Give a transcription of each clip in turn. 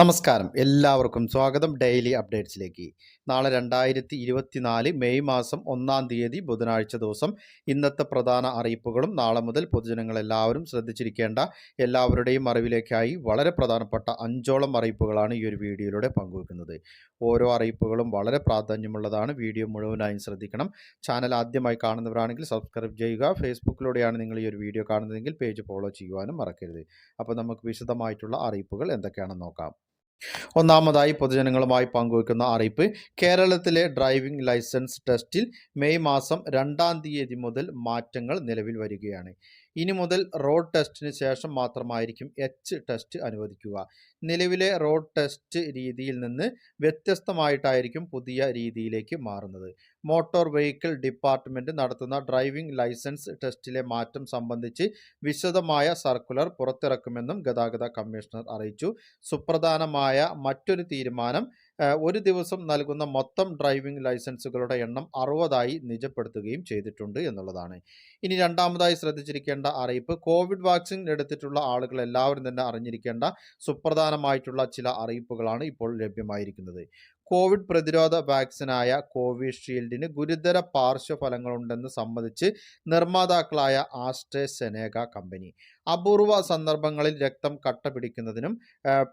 നമസ്കാരം. എല്ലാവർക്കും സ്വാഗതം ഡെയിലി അപ്ഡേറ്റ്സിലേക്ക്. നാളെ രണ്ടായിരത്തി ഇരുപത്തിനാല് മെയ് മാസം ഒന്നാം തീയതി ബുധനാഴ്ച ദിവസം ഇന്നത്തെ പ്രധാന അറിയിപ്പുകളും നാളെ മുതൽ പൊതുജനങ്ങൾ എല്ലാവരും ശ്രദ്ധിച്ചിരിക്കേണ്ട എല്ലാവരുടെയും അറിവിലേക്കായി വളരെ പ്രധാനപ്പെട്ട അഞ്ചോളം അറിയിപ്പുകളാണ് ഈ ഒരു വീഡിയോയിലൂടെ പങ്കുവെക്കുന്നത്. ഓരോ അറിയിപ്പുകളും വളരെ പ്രാധാന്യമുള്ളതാണ്. വീഡിയോ മുഴുവനായും ശ്രദ്ധിക്കണം. ചാനൽ ആദ്യമായി കാണുന്നവരാണെങ്കിൽ സബ്സ്ക്രൈബ് ചെയ്യുക. ഫേസ്ബുക്കിലൂടെയാണ് നിങ്ങൾ ഈ ഒരു വീഡിയോ കാണുന്നതെങ്കിൽ പേജ് ഫോളോ ചെയ്യുവാനും മറക്കരുത്. അപ്പോൾ നമുക്ക് വിശദമായിട്ടുള്ള അറിയിപ്പുകൾ എന്തൊക്കെയാണെന്ന് നോക്കാം. ഒന്നാമതായി പൊതുജനങ്ങളുമായി പങ്കുവയ്ക്കുന്ന അറിയിപ്പ്. കേരളത്തിലെ ഡ്രൈവിംഗ് ലൈസൻസ് ടെസ്റ്റിൽ മെയ് മാസം രണ്ടാം തീയതി മുതൽ മാറ്റങ്ങൾ നിലവിൽ വരികയാണ്. ഇനി മുതൽ റോഡ് ടെസ്റ്റിന് ശേഷം മാത്രമായിരിക്കും എച്ച് ടെസ്റ്റ് അനുവദിക്കുക. നിലവിലെ റോഡ് ടെസ്റ്റ് രീതിയിൽ നിന്ന് വ്യത്യസ്തമായിട്ടായിരിക്കും പുതിയ രീതിയിലേക്ക് മാറുന്നത്. മോട്ടോർ വെഹിക്കിൾ ഡിപ്പാർട്ട്മെന്റ് നടത്തുന്ന ഡ്രൈവിംഗ് ലൈസൻസ് ടെസ്റ്റിലെ മാറ്റം സംബന്ധിച്ച് വിശദമായ സർക്കുലർ പുറത്തിറക്കുമെന്നും ഗതാഗത കമ്മീഷണർ അറിയിച്ചു. സുപ്രധാനമായ മറ്റൊരു തീരുമാനം ഒരു ദിവസം നൽകുന്ന മൊത്തം ഡ്രൈവിംഗ് ലൈസൻസുകളുടെ എണ്ണം അറുപതായി നിജപ്പെടുത്തുകയും ചെയ്തിട്ടുണ്ട് എന്നുള്ളതാണ്. ഇനി രണ്ടാമതായി ശ്രദ്ധിച്ചിരിക്കേണ്ട അറിയിപ്പ് കോവിഡ് വാക്സിൻ എടുത്തിട്ടുള്ള ആളുകൾ എല്ലാവരും തന്നെ അറിഞ്ഞിരിക്കേണ്ട സുപ്രധാനമായിട്ടുള്ള ചില അറിയിപ്പുകളാണ് ഇപ്പോൾ ലഭ്യമായിരിക്കുന്നത്. കോവിഡ് പ്രതിരോധ വാക്സിനായ കോവിഷീൽഡിന് ഗുരുതര പാർശ്വഫലങ്ങളുണ്ടെന്ന് സംബന്ധിച്ച് നിർമ്മാതാക്കളായ ആസ്ട്രേസെനേക കമ്പനി. അപൂർവ സന്ദർഭങ്ങളിൽ രക്തം കട്ട പിടിക്കുന്നതിനും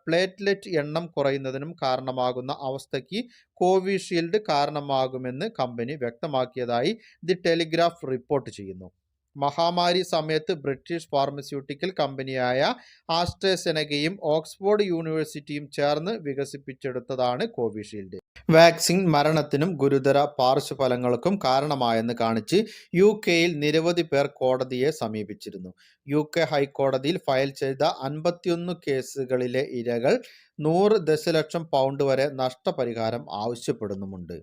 പ്ലേറ്റ്ലെറ്റ് എണ്ണം കുറയുന്നതിനും കാരണമാകുന്ന അവസ്ഥയ്ക്ക് കോവിഷീൽഡ് കാരണമാകുമെന്ന് കമ്പനി വ്യക്തമാക്കിയതായി ദി ടെലിഗ്രാഫ് റിപ്പോർട്ട് ചെയ്യുന്നു. മഹാമാരി സമയത്ത് ബ്രിട്ടീഷ് ഫാർമസ്യൂട്ടിക്കൽ കമ്പനിയായ ആസ്ട്രേസെനകയും ഓക്സ്ഫോർഡ് യൂണിവേഴ്സിറ്റിയും ചേർന്ന് വികസിപ്പിച്ചെടുത്തതാണ് കോവിഷീൽഡ്. വാക്സിൻ മരണത്തിനും ഗുരുതര പാർശ്വഫലങ്ങൾക്കും കാരണമായെന്ന് കാണിച്ച് യു കെയിൽ നിരവധി പേർ കോടതിയെ സമീപിച്ചിരുന്നു. യു കെ ഹൈക്കോടതിയിൽ ഫയൽ ചെയ്ത അൻപത്തിയൊന്ന് കേസുകളിലെ ഇരകൾ നൂറ് ദശലക്ഷം പൗണ്ട് വരെ നഷ്ടപരിഹാരം ആവശ്യപ്പെടുന്നുമുണ്ട്.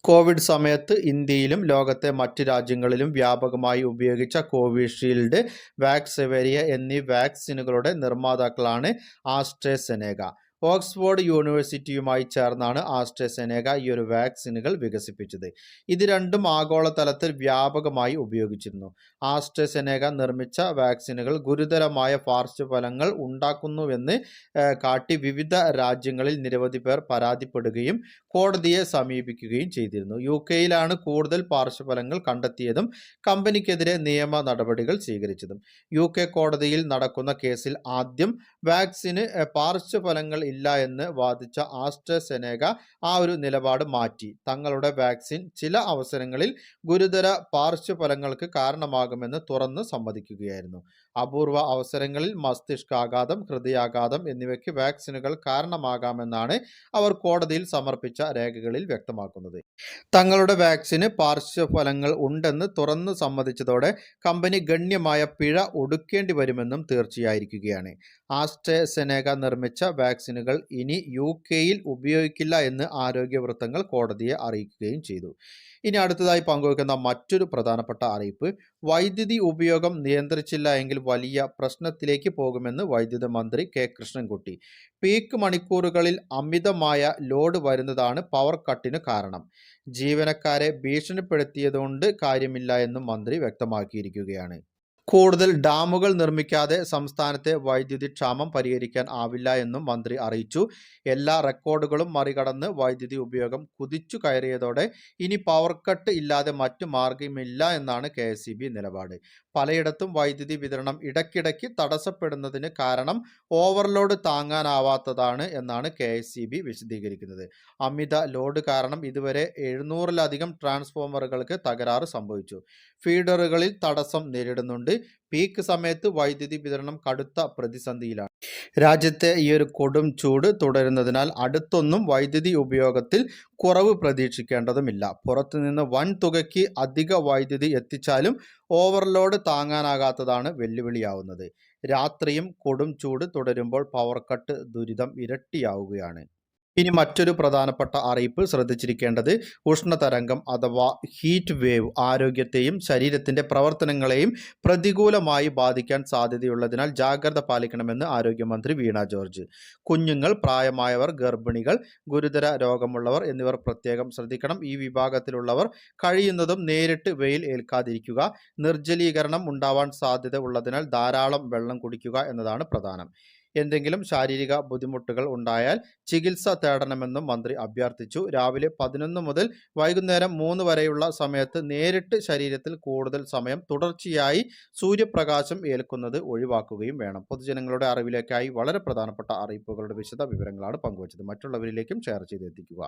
കോവിഡ് സമയത്ത് ഇന്ത്യയിലും ലോകത്തെ മറ്റ് രാജ്യങ്ങളിലും വ്യാപകമായി ഉപയോഗിച്ച കോവിഷീൽഡ് വാക്സിവേരിയ എന്നീ വാക്സിനുകളുടെ നിർമ്മാതാക്കളാണ് ആസ്ട്രേസെനേക ഓക്സ്ഫോർഡ് യൂണിവേഴ്സിറ്റിയുമായി ചേർന്നാണ് ആസ്ട്രേസെനേക ഈ ഒരു വാക്സിനുകൾ വികസിപ്പിച്ചത്. ഇത് രണ്ടും ആഗോളതലത്തിൽ വ്യാപകമായി ഉപയോഗിച്ചിരുന്നു. ആസ്ട്രേസെനേക നിർമ്മിച്ച വാക്സിനുകൾ ഗുരുതരമായ പാർശ്വഫലങ്ങൾ ഉണ്ടാക്കുന്നുവെന്ന് കാട്ടി വിവിധ രാജ്യങ്ങളിൽ നിരവധി പേർ പരാതിപ്പെടുകയും കോടതിയെ സമീപിക്കുകയും ചെയ്തിരുന്നു. യു കെയിലാണ് കൂടുതൽ പാർശ്വഫലങ്ങൾ കണ്ടെത്തിയതും കമ്പനിക്കെതിരെ നിയമ നടപടികൾ സ്വീകരിച്ചതും. യു കെ കോടതിയിൽ നടക്കുന്ന കേസിൽ ആദ്യം വാക്സിന് പാർശ്വഫലങ്ങൾ ഇല്ല എന്ന് വാദിച്ച ആസ്ട്രസെനേക ആ ഒരു നിലപാട് മാറ്റി. തങ്ങളുടെ വാക്സിൻ ചില അവസരങ്ങളിൽ ഗുരുതര പാർശ്വഫലങ്ങൾക്ക് കാരണമാകുമെന്ന് തുറന്ന് സമ്മതിക്കുകയായിരുന്നു. അപൂർവ അവസരങ്ങളിൽ മസ്തിഷ്കാഘാതം ഹൃദയാഘാതം എന്നിവയ്ക്ക് വാക്സിനുകൾ കാരണമാകാമെന്നാണ് അവർ കോടതിയിൽ സമർപ്പിച്ച രേഖകളിൽ വ്യക്തമാക്കുന്നത്. തങ്ങളുടെ വാക്സിന് പാർശ്വഫലങ്ങൾ ഉണ്ടെന്ന് തുറന്ന് സമ്മതിച്ചതോടെ കമ്പനി ഗണ്യമായ പിഴ ഒടുക്കേണ്ടി വരുമെന്നും തീർച്ചയായിരിക്കുകയാണ്. ആസ്ട്രസെനേക നിർമ്മിച്ച വാക്സിനുകൾ ഇനി യു കെയിൽ ഉപയോഗിക്കില്ല എന്ന് ആരോഗ്യ വൃത്തങ്ങൾ കോടതിയെ അറിയിക്കുകയും ചെയ്തു. ഇനി അടുത്തതായി പങ്കുവയ്ക്കുന്ന മറ്റൊരു പ്രധാനപ്പെട്ട അറിയിപ്പ് വൈദ്യുതി ഉപയോഗം നിയന്ത്രിച്ചില്ല എങ്കിൽ വലിയ പ്രശ്നത്തിലേക്ക് പോകുമെന്ന് വൈദ്യുത മന്ത്രി കെ. കൃഷ്ണൻകുട്ടി. പീക്ക് മണിക്കൂറുകളിൽ അമിതമായ ലോഡ് വരുന്നതാണ് പവർ കട്ടിന് കാരണം. ജീവനക്കാരെ ഭീഷണിപ്പെടുത്തിയതുകൊണ്ട് കാര്യമില്ല എന്നും മന്ത്രി വ്യക്തമാക്കിയിരിക്കുകയാണ്. കൂടുതൽ ഡാമുകൾ നിർമ്മിക്കാതെ സംസ്ഥാനത്തെ വൈദ്യുതി ക്ഷാമം പരിഹരിക്കാൻ ആവില്ല എന്നും മന്ത്രി അറിയിച്ചു. എല്ലാ റെക്കോർഡുകളും മറികടന്ന് വൈദ്യുതി ഉപയോഗം കുതിച്ചു കയറിയതോടെ ഇനി പവർ കട്ട് ഇല്ലാതെ മറ്റു മാർഗമില്ല എന്നാണ് കെ നിലപാട്. പലയിടത്തും വൈദ്യുതി വിതരണം ഇടയ്ക്കിടയ്ക്ക് തടസ്സപ്പെടുന്നതിന് കാരണം ഓവർലോഡ് താങ്ങാനാവാത്തതാണ് എന്നാണ് കെ വിശദീകരിക്കുന്നത്. അമിത ലോഡ് കാരണം ഇതുവരെ എഴുന്നൂറിലധികം ട്രാൻസ്ഫോമറുകൾക്ക് തകരാറ് സംഭവിച്ചു. ഫീഡറുകളിൽ തടസ്സം നേരിടുന്നുണ്ട്. പീക്ക് സമയത്ത് വൈദ്യുതി വിതരണം കടുത്ത പ്രതിസന്ധിയിലാണ്. രാജ്യത്തെ ഈ ഒരു കൊടും ചൂട് തുടരുന്നതിനാൽ അടുത്തൊന്നും വൈദ്യുതി ഉപയോഗത്തിൽ കുറവ് പ്രതീക്ഷിക്കേണ്ടതുമില്ല. പുറത്തുനിന്ന് വൻ തുകയ്ക്ക് അധിക വൈദ്യുതി എത്തിച്ചാലും ഓവർലോഡ് താങ്ങാനാകാത്തതാണ് വെല്ലുവിളിയാവുന്നത്. രാത്രിയും കൊടും ചൂട് തുടരുമ്പോൾ പവർ കട്ട് ദുരിതം ഇരട്ടിയാവുകയാണ്. ഇനി മറ്റൊരു പ്രധാനപ്പെട്ട അറിയിപ്പ് ശ്രദ്ധിച്ചിരിക്കേണ്ടത് ഉഷ്ണതരംഗം അഥവാ ഹീറ്റ് വേവ് ആരോഗ്യത്തെയും ശരീരത്തിന്റെ പ്രവർത്തനങ്ങളെയും പ്രതികൂലമായി ബാധിക്കാൻ സാധ്യതയുള്ളതിനാൽ ജാഗ്രത പാലിക്കണമെന്ന് ആരോഗ്യമന്ത്രി വീണ ജോർജ്. കുഞ്ഞുങ്ങൾ പ്രായമായവർ ഗർഭിണികൾ ഗുരുതര രോഗമുള്ളവർ എന്നിവർ പ്രത്യേകം ശ്രദ്ധിക്കണം. ഈ വിഭാഗത്തിലുള്ളവർ കഴിയുന്നതും നേരിട്ട് വെയിൽ ഏൽക്കാതിരിക്കുക നിർജലീകരണം ഉണ്ടാവാൻ സാധ്യത ഉള്ളതിനാൽ ധാരാളം വെള്ളം കുടിക്കുക എന്നതാണ് പ്രധാനം. എന്തെങ്കിലും ശാരീരിക ബുദ്ധിമുട്ടുകൾ ഉണ്ടായാൽ ചികിത്സ തേടണമെന്നും മന്ത്രി അഭ്യർത്ഥിച്ചു. രാവിലെ പതിനൊന്ന് മുതൽ വൈകുന്നേരം മൂന്ന് വരെയുള്ള സമയത്ത് നേരിട്ട് ശരീരത്തിൽ കൂടുതൽ സമയം തുടർച്ചയായി സൂര്യപ്രകാശം ഏൽക്കുന്നത് ഒഴിവാക്കുകയും വേണം. പൊതുജനങ്ങളുടെ അറിവിലേക്കായി വളരെ പ്രധാനപ്പെട്ട അറിയിപ്പുകളുടെ വിശദ വിവരങ്ങളാണ് പങ്കുവച്ചത്. മറ്റുള്ളവരിലേക്കും ഷെയർ ചെയ്ത് എത്തിക്കുക